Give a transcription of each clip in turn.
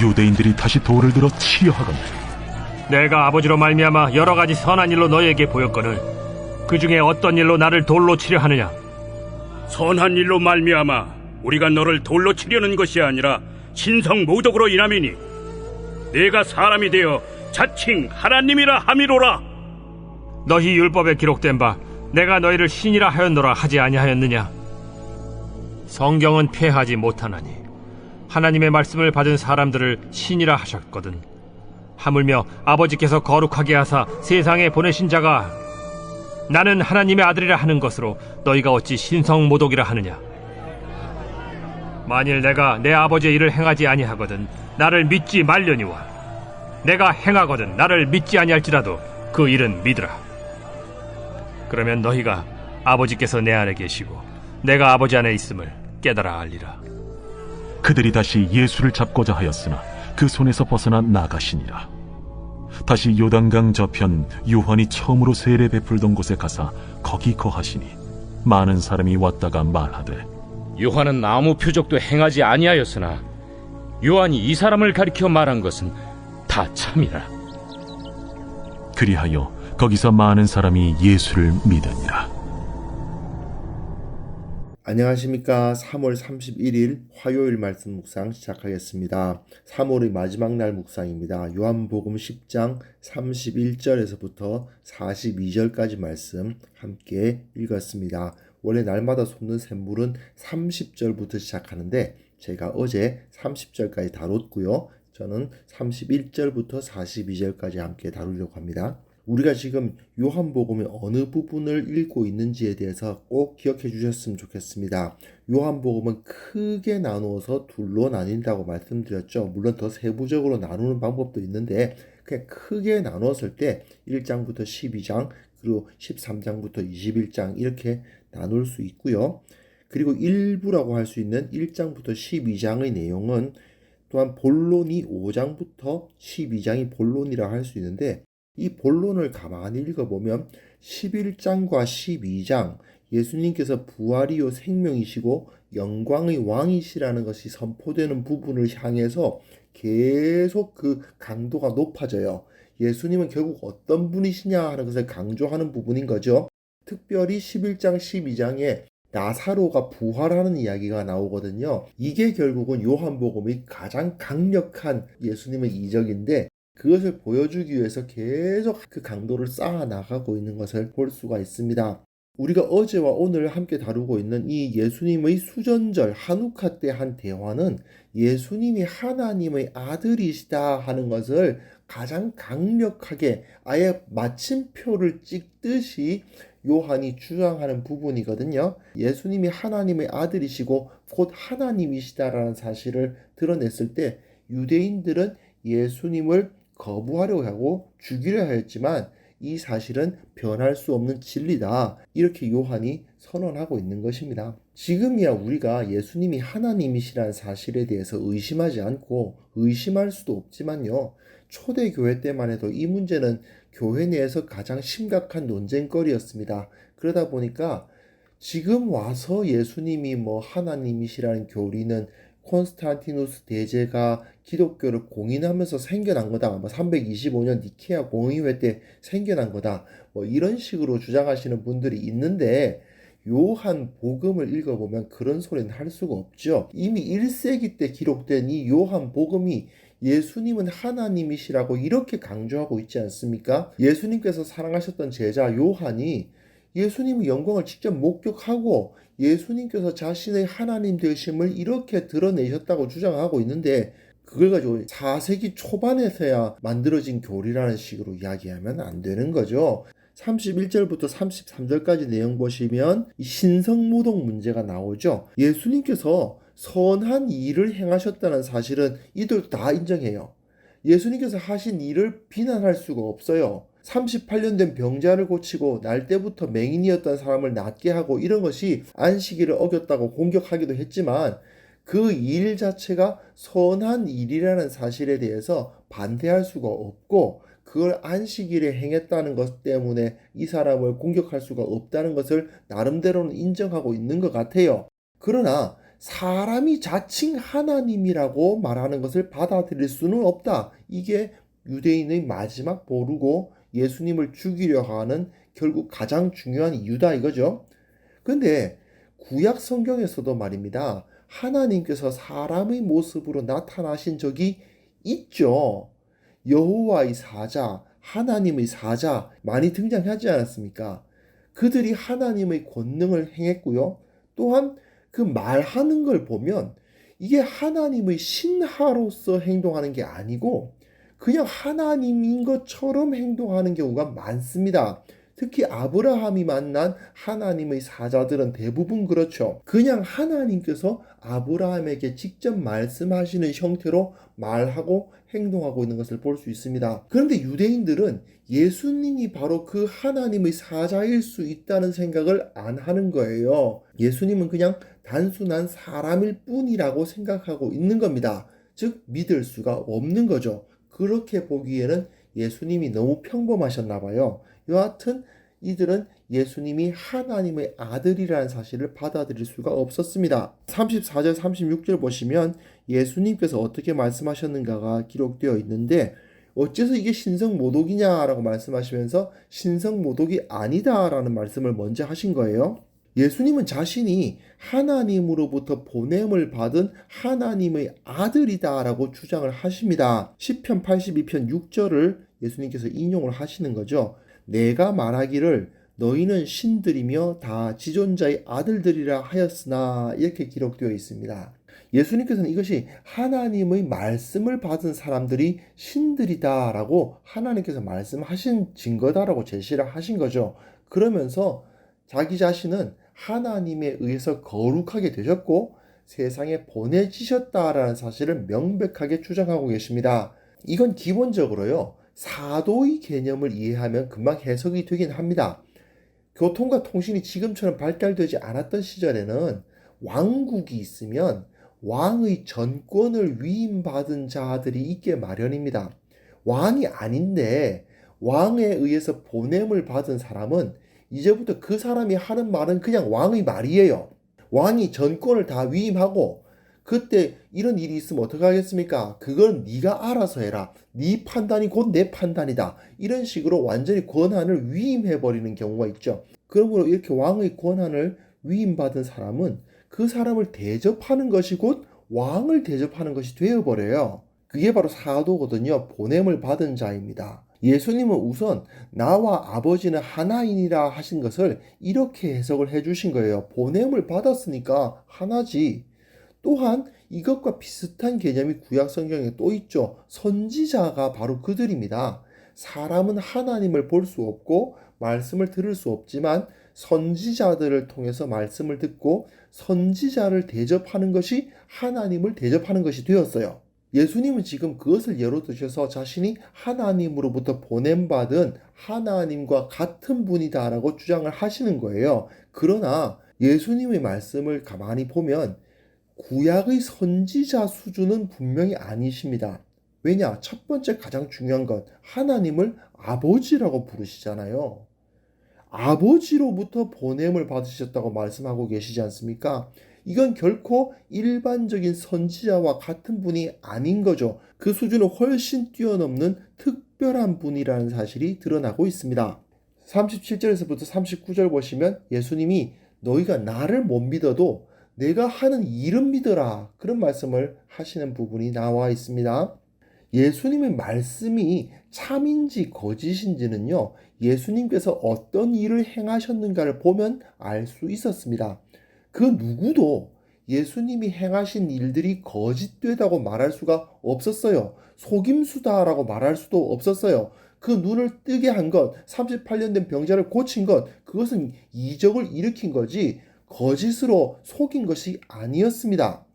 유대인들이 다시 돌을 들어 치려 하거늘 내가 아버지로 말미암아 여러 가지 선한 일로 너에게 보였거늘 그 중에 어떤 일로 나를 돌로 치려 하느냐? 선한 일로 말미암아 우리가 너를 돌로 치려는 것이 아니라 신성 모독으로 인함이니 내가 사람이 되어 자칭 하나님이라 함이로라. 너희 율법에 기록된 바 내가 너희를 신이라 하였노라 하지 아니하였느냐? 성경은 폐하지 못하나니 하나님의 말씀을 받은 사람들을 신이라 하셨거든. 하물며 아버지께서 거룩하게 하사 세상에 보내신 자가 나는 하나님의 아들이라 하는 것으로 너희가 어찌 신성 모독이라 하느냐? 만일 내가 내 아버지의 일을 행하지 아니하거든 나를 믿지 말려니와 내가 행하거든 나를 믿지 아니할지라도 그 일은 믿으라. 그러면 너희가 아버지께서 내 안에 계시고 내가 아버지 안에 있음을 깨달아 알리라. 그들이 다시 예수를 잡고자 하였으나 그 손에서 벗어나 나가시니라 다시 요단강 저편 요한이 처음으로 세례 베풀던 곳에 가사 거기 거하시니 많은 사람이 왔다가 말하되 요한은 아무 표적도 행하지 아니하였으나 요한이 이 사람을 가리켜 말한 것은 다 참이라. 그리하여 거기서 많은 사람이 예수를 믿으니라 안녕하십니까. 3월 31일 화요일 말씀 묵상 시작하겠습니다. 3월의 마지막 날 묵상입니다. 요한복음 10장 31절에서부터 42절까지 말씀 함께 읽었습니다. 원래 날마다 솟는 샘물은 30절부터 시작하는데 제가 어제 30절까지 다뤘고요. 저는 31절부터 42절까지 함께 다루려고 합니다. 우리가 지금 요한복음의 어느 부분을 읽고 있는지에 대해서 꼭 기억해 주셨으면 좋겠습니다. 요한복음은 크게 나누어서 둘로 나뉜다고 말씀드렸죠. 물론 더 세부적으로 나누는 방법도 있는데 그냥 크게 나눴을 때 1장부터 12장 그리고 13장부터 21장 이렇게 나눌 수 있고요. 그리고 일부라고 할 수 있는 1장부터 12장의 내용은 또한 본론이 5장부터 12장이 본론이라 할 수 있는데 이 본론을 가만히 읽어보면 11장과 12장 예수님께서 부활이요 생명이시고 영광의 왕이시라는 것이 선포되는 부분을 향해서 계속 그 강도가 높아져요. 예수님은 결국 어떤 분이시냐 하는 것을 강조하는 부분인 거죠. 특별히 11장, 12장에 나사로가 부활하는 이야기가 나오거든요. 이게 결국은 요한복음의 가장 강력한 예수님의 이적인데 그것을 보여주기 위해서 계속 그 강도를 쌓아 나가고 있는 것을 볼 수가 있습니다. 우리가 어제와 오늘 함께 다루고 있는 이 예수님의 수전절 한우카 때 한 대화는 예수님이 하나님의 아들이시다 하는 것을 가장 강력하게 아예 마침표를 찍듯이 요한이 주장하는 부분이거든요. 예수님이 하나님의 아들이시고 곧 하나님이시다라는 사실을 드러냈을 때 유대인들은 예수님을 거부하려고 하고 죽이려 하였지만 이 사실은 변할 수 없는 진리다. 이렇게 요한이 선언하고 있는 것입니다. 지금이야 우리가 예수님이 하나님이시라는 사실에 대해서 의심하지 않고 의심할 수도 없지만요. 초대교회 때만 해도 이 문제는 교회 내에서 가장 심각한 논쟁거리였습니다. 그러다 보니까 지금 와서 예수님이 뭐 하나님이시라는 교리는 콘스탄티누스 대제가 기독교를 공인하면서 생겨난 거다. 뭐 325년 니케아 공의회 때 생겨난 거다. 뭐 이런 식으로 주장하시는 분들이 있는데 요한 복음을 읽어보면 그런 소리는 할 수가 없죠. 이미 1세기 때 기록된 이 요한 복음이 예수님은 하나님이시라고 이렇게 강조하고 있지 않습니까? 예수님께서 사랑하셨던 제자 요한이 예수님의 영광을 직접 목격하고 예수님께서 자신의 하나님 되심을 이렇게 드러내셨다고 주장하고 있는데 그걸 가지고 4세기 초반에서야 만들어진 교리라는 식으로 이야기하면 안 되는 거죠. 31절부터 33절까지 내용 보시면 신성모독 문제가 나오죠. 예수님께서 선한 일을 행하셨다는 사실은 이들 다 인정해요. 예수님께서 하신 일을 비난할 수가 없어요. 38년 된 병자를 고치고 날 때부터 맹인이었던 사람을 낫게 하고 이런 것이 안식일을 어겼다고 공격하기도 했지만 그 일 자체가 선한 일이라는 사실에 대해서 반대할 수가 없고 그걸 안식일에 행했다는 것 때문에 이 사람을 공격할 수가 없다는 것을 나름대로는 인정하고 있는 것 같아요. 그러나 사람이 자칭 하나님이라고 말하는 것을 받아들일 수는 없다. 이게 유대인의 마지막 보루고 예수님을 죽이려 하는 결국 가장 중요한 이유다 이거죠. 근데 구약 성경에서도 말입니다. 하나님께서 사람의 모습으로 나타나신 적이 있죠. 여호와의 사자, 하나님의 사자 많이 등장하지 않았습니까? 그들이 하나님의 권능을 행했고요. 또한 그 말하는 걸 보면 이게 하나님의 신하로서 행동하는 게 아니고 그냥 하나님인 것처럼 행동하는 경우가 많습니다. 특히 아브라함이 만난 하나님의 사자들은 대부분 그렇죠. 그냥 하나님께서 아브라함에게 직접 말씀하시는 형태로 말하고 행동하고 있는 것을 볼 수 있습니다. 그런데 유대인들은 예수님이 바로 그 하나님의 사자일 수 있다는 생각을 안 하는 거예요. 예수님은 그냥 단순한 사람일 뿐이라고 생각하고 있는 겁니다. 즉, 믿을 수가 없는 거죠. 그렇게 보기에는 예수님이 너무 평범하셨나 봐요. 여하튼 이들은 예수님이 하나님의 아들이라는 사실을 받아들일 수가 없었습니다. 34절 36절 보시면 예수님께서 어떻게 말씀하셨는가가 기록되어 있는데 어째서 이게 신성 모독이냐라고 말씀하시면서 신성 모독이 아니다라는 말씀을 먼저 하신 거예요. 예수님은 자신이 하나님으로부터 보냄을 받은 하나님의 아들이다라고 주장을 하십니다. 10편 82편 6절을 예수님께서 인용을 하시는 거죠. 내가 말하기를 너희는 신들이며 다 지존자의 아들들이라 하였으나 이렇게 기록되어 있습니다. 예수님께서는 이것이 하나님의 말씀을 받은 사람들이 신들이다라고 하나님께서 말씀하신 증거다라고 제시를 하신 거죠. 그러면서 자기 자신은 하나님에 의해서 거룩하게 되셨고 세상에 보내지셨다라는 사실을 명백하게 주장하고 계십니다. 이건 기본적으로요. 사도의 개념을 이해하면 금방 해석이 되긴 합니다. 교통과 통신이 지금처럼 발달되지 않았던 시절에는 왕국이 있으면 왕의 전권을 위임받은 자들이 있게 마련입니다. 왕이 아닌데 왕에 의해서 보냄을 받은 사람은 이제부터 그 사람이 하는 말은 그냥 왕의 말이에요. 왕이 전권을 다 위임하고 그때 이런 일이 있으면 어떻게 하겠습니까? 그건 네가 알아서 해라. 네 판단이 곧 내 판단이다. 이런 식으로 완전히 권한을 위임해 버리는 경우가 있죠. 그러므로 이렇게 왕의 권한을 위임받은 사람은 그 사람을 대접하는 것이 곧 왕을 대접하는 것이 되어 버려요. 그게 바로 사도거든요. 보냄을 받은 자입니다. 예수님은 우선 나와 아버지는 하나이니라 하신 것을 이렇게 해석을 해 주신 거예요. 보냄을 받았으니까 하나지. 또한 이것과 비슷한 개념이 구약 성경에 또 있죠. 선지자가 바로 그들입니다. 사람은 하나님을 볼 수 없고 말씀을 들을 수 없지만 선지자들을 통해서 말씀을 듣고 선지자를 대접하는 것이 하나님을 대접하는 것이 되었어요. 예수님은 지금 그것을 예로 드셔서 자신이 하나님으로부터 보냄받은 하나님과 같은 분이다라고 주장을 하시는 거예요. 그러나 예수님의 말씀을 가만히 보면 구약의 선지자 수준은 분명히 아니십니다. 왜냐? 첫 번째 가장 중요한 것, 하나님을 아버지라고 부르시잖아요. 아버지로부터 보냄을 받으셨다고 말씀하고 계시지 않습니까? 이건 결코 일반적인 선지자와 같은 분이 아닌 거죠. 그 수준을 훨씬 뛰어넘는 특별한 분이라는 사실이 드러나고 있습니다. 37절에서부터 39절 보시면 예수님이 너희가 나를 못 믿어도 내가 하는 일은 믿어라. 그런 말씀을 하시는 부분이 나와 있습니다. 예수님의 말씀이 참인지 거짓인지는요, 예수님께서 어떤 일을 행하셨는가를 보면 알 수 있었습니다. 그 누구도 예수님이 행하신 일들이 거짓되다고 말할 수가 없었어요. 속임수다라고 말할 수도 없었어요. 그 눈을 뜨게 한 것, 38년 된 병자를 고친 것, 그것은 이적을 일으킨 거지, 거짓으로 속인 것이 아니었습니다.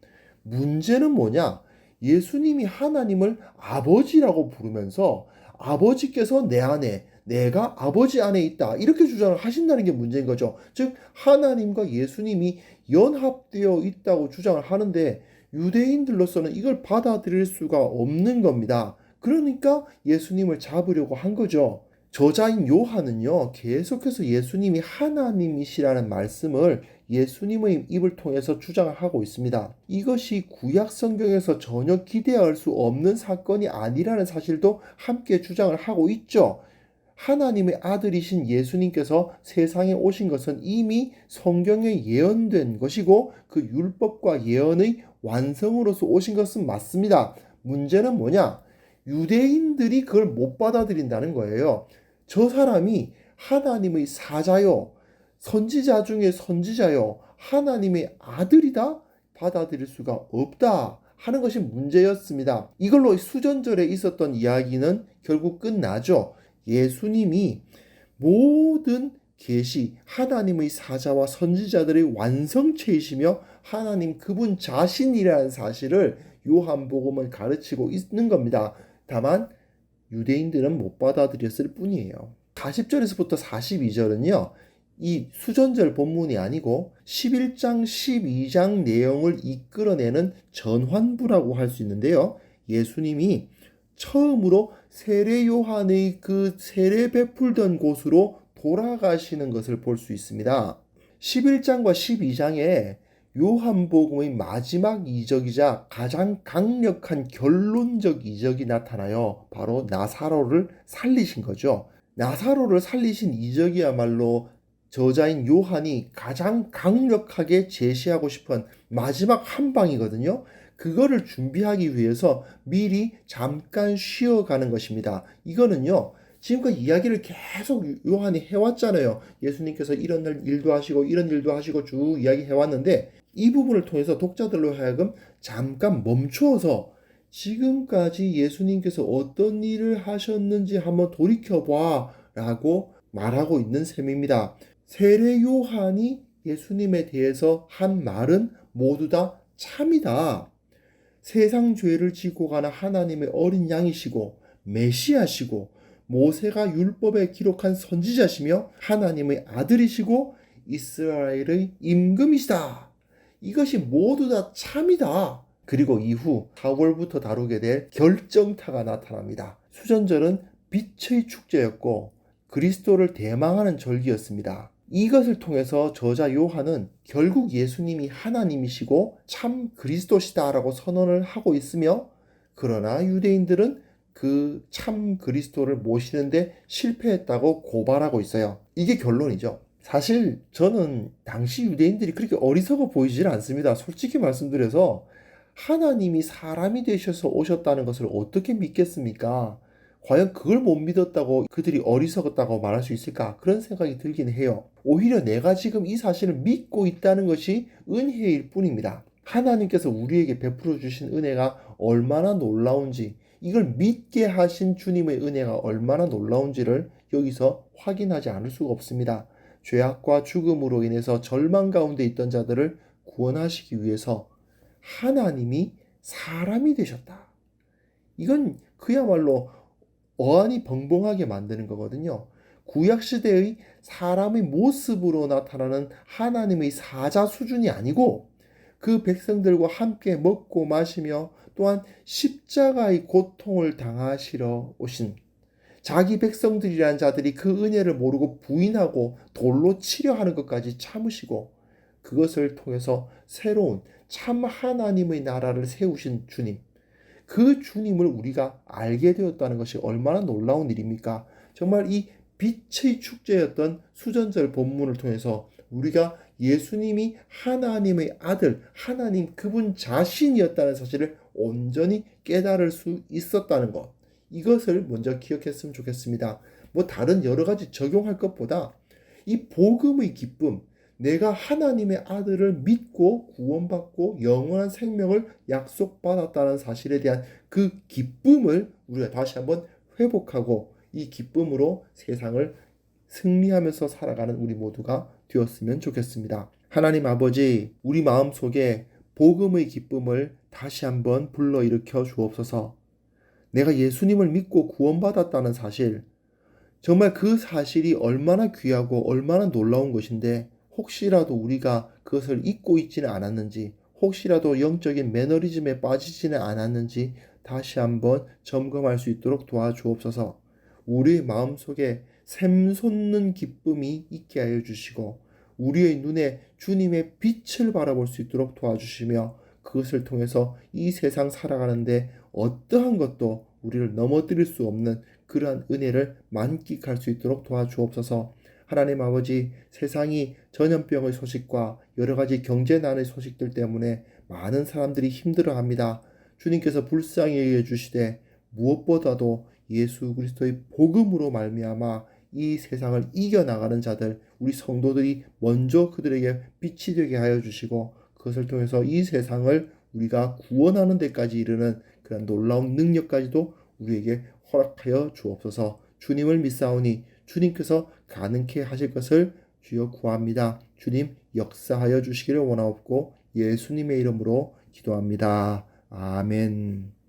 문제는 뭐냐? 예수님이 하나님을 아버지라고 부르면서 아버지께서 내 안에, 내가 아버지 안에 있다. 이렇게 주장을 하신다는 게 문제인 거죠. 즉, 하나님과 예수님이 연합되어 있다고 주장을 하는데 유대인들로서는 이걸 받아들일 수가 없는 겁니다. 그러니까 예수님을 잡으려고 한 거죠. 저자인 요한은요, 계속해서 예수님이 하나님이시라는 말씀을 예수님의 입을 통해서 주장을 하고 있습니다. 이것이 구약 성경에서 전혀 기대할 수 없는 사건이 아니라는 사실도 함께 주장을 하고 있죠. 하나님의 아들이신 예수님께서 세상에 오신 것은 이미 성경에 예언된 것이고 그 율법과 예언의 완성으로서 오신 것은 맞습니다. 문제는 뭐냐? 유대인들이 그걸 못 받아들인다는 거예요. 저 사람이 하나님의 사자요, 선지자 중에 선지자요, 하나님의 아들이다? 받아들일 수가 없다. 하는 것이 문제였습니다. 이걸로 수전절에 있었던 이야기는 결국 끝나죠. 예수님이 모든 계시 하나님의 사자와 선지자들의 완성체이시며 하나님 그분 자신이라는 사실을 요한복음은 가르치고 있는 겁니다. 다만 유대인들은 못 받아들였을 뿐이에요. 40절에서부터 42절은요. 이 수전절 본문이 아니고 11장 12장 내용을 이끌어내는 전환부라고 할 수 있는데요. 예수님이 처음으로 세례 요한의 그 세례 베풀던 곳으로 돌아가시는 것을 볼 수 있습니다. 11장과 12장에 요한복음의 마지막 이적이자 가장 강력한 결론적 이적이 나타나요. 바로 나사로를 살리신 거죠. 나사로를 살리신 이적이야말로 저자인 요한이 가장 강력하게 제시하고 싶은 마지막 한 방이거든요. 그거를 준비하기 위해서 미리 잠깐 쉬어가는 것입니다. 이거는요. 지금까지 이야기를 계속 요한이 해왔잖아요. 예수님께서 이런 일도 하시고 이런 일도 하시고 쭉 이야기 해왔는데 이 부분을 통해서 독자들로 하여금 잠깐 멈추어서 지금까지 예수님께서 어떤 일을 하셨는지 한번 돌이켜봐 라고 말하고 있는 셈입니다. 세례 요한이 예수님에 대해서 한 말은 모두 다 참이다. 세상 죄를 지고 가는 하나님의 어린 양이시고 메시아시고 모세가 율법에 기록한 선지자시며 하나님의 아들이시고 이스라엘의 임금이시다. 이것이 모두 다 참이다. 그리고 이후 4월부터 다루게 될 결정타가 나타납니다. 수전절은 빛의 축제였고 그리스도를 대망하는 절기였습니다. 이것을 통해서 저자 요한은 결국 예수님이 하나님이시고 참 그리스도시다라고 선언을 하고 있으며 그러나 유대인들은 그 참 그리스도를 모시는데 실패했다고 고발하고 있어요. 이게 결론이죠. 사실 저는 당시 유대인들이 그렇게 어리석어 보이질 않습니다. 솔직히 말씀드려서 하나님이 사람이 되셔서 오셨다는 것을 어떻게 믿겠습니까? 과연 그걸 못 믿었다고 그들이 어리석었다고 말할 수 있을까? 그런 생각이 들긴 해요. 오히려 내가 지금 이 사실을 믿고 있다는 것이 은혜일 뿐입니다. 하나님께서 우리에게 베풀어 주신 은혜가 얼마나 놀라운지, 이걸 믿게 하신 주님의 은혜가 얼마나 놀라운지를 여기서 확인하지 않을 수가 없습니다. 죄악과 죽음으로 인해서 절망 가운데 있던 자들을 구원하시기 위해서 하나님이 사람이 되셨다. 이건 그야말로 어안이 벙벙하게 만드는 거거든요. 구약 시대의 사람의 모습으로 나타나는 하나님의 사자 수준이 아니고 그 백성들과 함께 먹고 마시며 또한 십자가의 고통을 당하시러 오신 자기 백성들이란 자들이 그 은혜를 모르고 부인하고 돌로 치려 하는 것까지 참으시고 그것을 통해서 새로운 참 하나님의 나라를 세우신 주님. 그 주님을 우리가 알게 되었다는 것이 얼마나 놀라운 일입니까? 정말 이 빛의 축제였던 수전절 본문을 통해서 우리가 예수님이 하나님의 아들, 하나님 그분 자신이었다는 사실을 온전히 깨달을 수 있었다는 것. 이것을 먼저 기억했으면 좋겠습니다. 뭐 다른 여러 가지 적용할 것보다 이 복음의 기쁨, 내가 하나님의 아들을 믿고 구원받고 영원한 생명을 약속받았다는 사실에 대한 그 기쁨을 우리가 다시 한번 회복하고 이 기쁨으로 세상을 승리하면서 살아가는 우리 모두가 되었으면 좋겠습니다. 하나님 아버지, 우리 마음 속에 복음의 기쁨을 다시 한번 불러일으켜 주옵소서. 내가 예수님을 믿고 구원받았다는 사실, 정말 그 사실이 얼마나 귀하고 얼마나 놀라운 것인데, 혹시라도 우리가 그것을 잊고 있지는 않았는지, 혹시라도 영적인 매너리즘에 빠지지는 않았는지 다시 한번 점검할 수 있도록 도와주옵소서. 우리의 마음속에 샘솟는 기쁨이 있게 하여 주시고 우리의 눈에 주님의 빛을 바라볼 수 있도록 도와주시며 그것을 통해서 이 세상 살아가는데 어떠한 것도 우리를 넘어뜨릴 수 없는 그러한 은혜를 만끽할 수 있도록 도와주옵소서. 하나님 아버지, 세상이 전염병의 소식과 여러 가지 경제난의 소식들 때문에 많은 사람들이 힘들어합니다. 주님께서 불쌍히 여겨 주시되 무엇보다도 예수 그리스도의 복음으로 말미암아 이 세상을 이겨 나가는 자들, 우리 성도들이 먼저 그들에게 빛이 되게 하여 주시고 그것을 통해서 이 세상을 우리가 구원하는 데까지 이르는 그런 놀라운 능력까지도 우리에게 허락하여 주옵소서. 주님을 믿사오니 주님께서 가능케 하실 것을 주여 구합니다. 주님 역사하여 주시기를 원하옵고 예수님의 이름으로 기도합니다. 아멘.